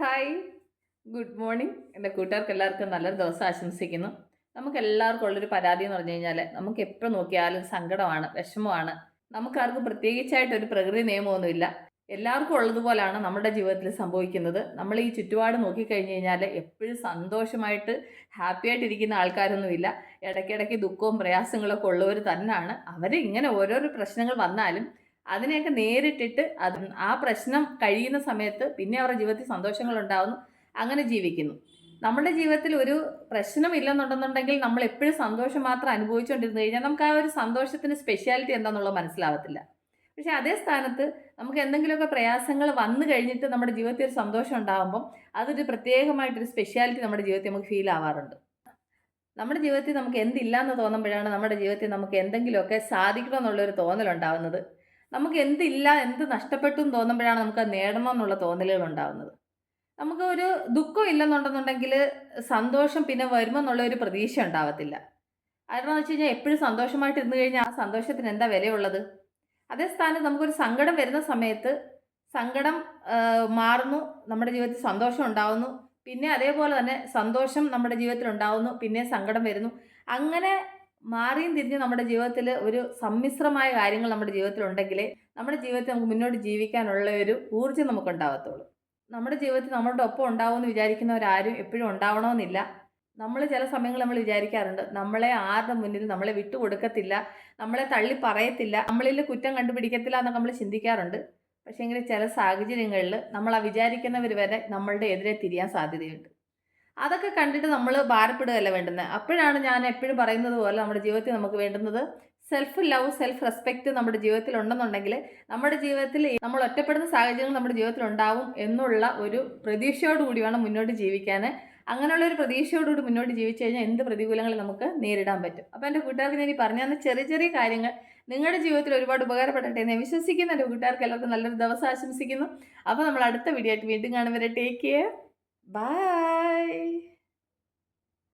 Hi good morning എന്റെ കൂട്ടുകാർക്ക് എല്ലാവർക്കും നല്ലൊരു ദിവസം ആശംസിക്കുന്നു. നമുക്ക് എല്ലാവർക്കും ഉള്ളൊരു പരാതി എന്ന് പറഞ്ഞു കഴിഞ്ഞാൽ നമുക്ക് എപ്പോൾ നോക്കിയാലും സങ്കടമാണ് വിഷമമാണ്. നമുക്കാർക്കും പ്രത്യേകിച്ചായിട്ടൊരു പ്രകൃതി നിയമമൊന്നുമില്ല. എല്ലാവർക്കും ഉള്ളതുപോലാണ് നമ്മുടെ ജീവിതത്തിൽ സംഭവിക്കുന്നത്. നമ്മൾ ഈ ചുറ്റുപാട് നോക്കിക്കഴിഞ്ഞ് കഴിഞ്ഞാൽ എപ്പോഴും സന്തോഷമായിട്ട് ഹാപ്പി ആയിട്ടിരിക്കുന്ന ആൾക്കാരൊന്നുമില്ല. ഇടയ്ക്കിടയ്ക്ക് ദുഃഖവും പ്രയാസങ്ങളൊക്കെ ഉള്ളവർ തന്നെയാണ് അവർ ഇങ്ങനെ ഓരോരോ പ്രശ്നങ്ങൾ വന്നാലും അതിനെയൊക്കെ നേരിട്ടിട്ട് അത് ആ പ്രശ്നം കഴിയുന്ന സമയത്ത് പിന്നെ അവരുടെ ജീവിതത്തിൽ സന്തോഷങ്ങൾ ഉണ്ടാവുന്നു അങ്ങനെ ജീവിക്കുന്നു. നമ്മുടെ ജീവിതത്തിൽ ഒരു പ്രശ്നമില്ലെന്നുണ്ടെന്നുണ്ടെങ്കിൽ നമ്മൾ എപ്പോഴും സന്തോഷം മാത്രം അനുഭവിച്ചുകൊണ്ടിരുന്നു കഴിഞ്ഞാൽ നമുക്ക് ആ ഒരു സന്തോഷത്തിന് സ്പെഷ്യാലിറ്റി എന്താണെന്നുള്ളത് മനസ്സിലാവത്തില്ല. പക്ഷേ അതേ സ്ഥാനത്ത് നമുക്ക് എന്തെങ്കിലുമൊക്കെ പ്രയാസങ്ങൾ വന്നു കഴിഞ്ഞിട്ട് നമ്മുടെ ജീവിതത്തിൽ ഒരു സന്തോഷം ഉണ്ടാകുമ്പം അതൊരു പ്രത്യേകമായിട്ടൊരു സ്പെഷ്യാലിറ്റി നമ്മുടെ ജീവിതത്തിൽ നമുക്ക് ഫീൽ ആവാറുണ്ട്. നമ്മുടെ ജീവിതത്തിൽ നമുക്ക് എന്തില്ല എന്ന് തോന്നുമ്പോഴാണ് നമ്മുടെ ജീവിതത്തിൽ നമുക്ക് എന്തെങ്കിലുമൊക്കെ സാധിക്കണമെന്നുള്ളൊരു തോന്നലുണ്ടാവുന്നത്. നമുക്ക് എന്തില്ല എന്ത് നഷ്ടപ്പെട്ടു എന്ന് തോന്നുമ്പോഴാണ് നമുക്ക് അത് നേടണം എന്നുള്ള തോന്നലുകൾ ഉണ്ടാകുന്നത് നമുക്ക് ഒരു ദുഃഖം ഇല്ലെന്നുണ്ടെന്നുണ്ടെങ്കിൽ സന്തോഷം പിന്നെ വരുമെന്നുള്ള ഒരു പ്രതീക്ഷ ഉണ്ടാവത്തില്ല. കാരണം എന്ന് വെച്ച് കഴിഞ്ഞാൽ എപ്പോഴും സന്തോഷമായിട്ട് ഇരുന്ന് കഴിഞ്ഞാൽ ആ സന്തോഷത്തിന് എന്താ വിലയുള്ളത്? അതേ സ്ഥാനത്ത് നമുക്കൊരു സങ്കടം വരുന്ന സമയത്ത് സങ്കടം മാറുന്നു നമ്മുടെ ജീവിതത്തിൽ സന്തോഷം ഉണ്ടാവുന്നു. പിന്നെ അതേപോലെ തന്നെ സന്തോഷം നമ്മുടെ ജീവിതത്തിൽ ഉണ്ടാവുന്നു പിന്നെ സങ്കടം വരുന്നു. അങ്ങനെ മാറിയും തിരിഞ്ഞ് നമ്മുടെ ജീവിതത്തിൽ ഒരു സമ്മിശ്രമായ കാര്യങ്ങൾ നമ്മുടെ ജീവിതത്തിൽ ഉണ്ടെങ്കിലേ നമ്മുടെ ജീവിതത്തിൽ നമുക്ക് മുന്നോട്ട് ജീവിക്കാനുള്ള ഒരു ഊർജം നമുക്ക് ഉണ്ടാകത്തുള്ളൂ നമ്മുടെ ജീവിതത്തിൽ നമ്മളുടെ ഒപ്പം ഉണ്ടാവുമെന്ന് വിചാരിക്കുന്നവരാരും എപ്പോഴും ഉണ്ടാവണമെന്നില്ല. നമ്മൾ ചില സമയങ്ങളിൽ നമ്മൾ വിചാരിക്കാറുണ്ട് നമ്മളെ ആരുടെ മുന്നിൽ നമ്മളെ വിട്ടുകൊടുക്കത്തില്ല നമ്മളെ തള്ളി പറയത്തില്ല നമ്മളിൽ കുറ്റം കണ്ടുപിടിക്കത്തില്ല എന്നൊക്കെ നമ്മൾ ചിന്തിക്കാറുണ്ട്. പക്ഷേ ചില സാഹചര്യങ്ങളിൽ നമ്മൾ ആ വിചാരിക്കുന്നവർ വരെ നമ്മളുടെ എതിരെ തിരിയാൻ സാധ്യതയുണ്ട്. അതൊക്കെ കണ്ടിട്ട് നമ്മൾ ഭാരപ്പെടുകയല്ല വേണ്ടുന്നത് അപ്പോഴാണ് ഞാൻ എപ്പോഴും പറയുന്നത് പോലെ നമ്മുടെ ജീവിതത്തിൽ നമുക്ക് വേണ്ടുന്നത് സെൽഫ് ലവ് സെൽഫ് റെസ്പെക്റ്റ് നമ്മുടെ ജീവിതത്തിൽ ഉണ്ടെന്നുണ്ടെങ്കിൽ നമ്മുടെ ജീവിതത്തിൽ നമ്മൾ ഒറ്റപ്പെടുന്ന സാഹചര്യങ്ങൾ നമ്മുടെ ജീവിതത്തിൽ ഉണ്ടാവും എന്നുള്ള ഒരു പ്രതീക്ഷയോടുകൂടി വേണം മുന്നോട്ട് ജീവിക്കാൻ. അങ്ങനെയുള്ള ഒരു പ്രതീക്ഷയോടുകൂടി മുന്നോട്ട് ജീവിച്ചു കഴിഞ്ഞാൽ എന്ത് പ്രതികൂലങ്ങൾ നമുക്ക് നേരിടാൻ പറ്റും? അപ്പോൾ എന്റെ കൂട്ടുകാർക്ക് ഞാൻ ഈ പറഞ്ഞു തന്ന ചെറിയ ചെറിയ കാര്യങ്ങൾ നിങ്ങളുടെ ജീവിതത്തിൽ ഒരുപാട് ഉപകാരപ്പെടട്ടെ എന്ന് വിശ്വസിക്കുന്ന എന്റെ കൂട്ടുകാർക്ക് എല്ലാവർക്കും നല്ലൊരു ദിവസം ആശംസിക്കുന്നു. അപ്പോൾ നമ്മൾ അടുത്ത വീഡിയോ ആയിട്ട് വീണ്ടും കാണും ടേക്ക് കെയർ Bye.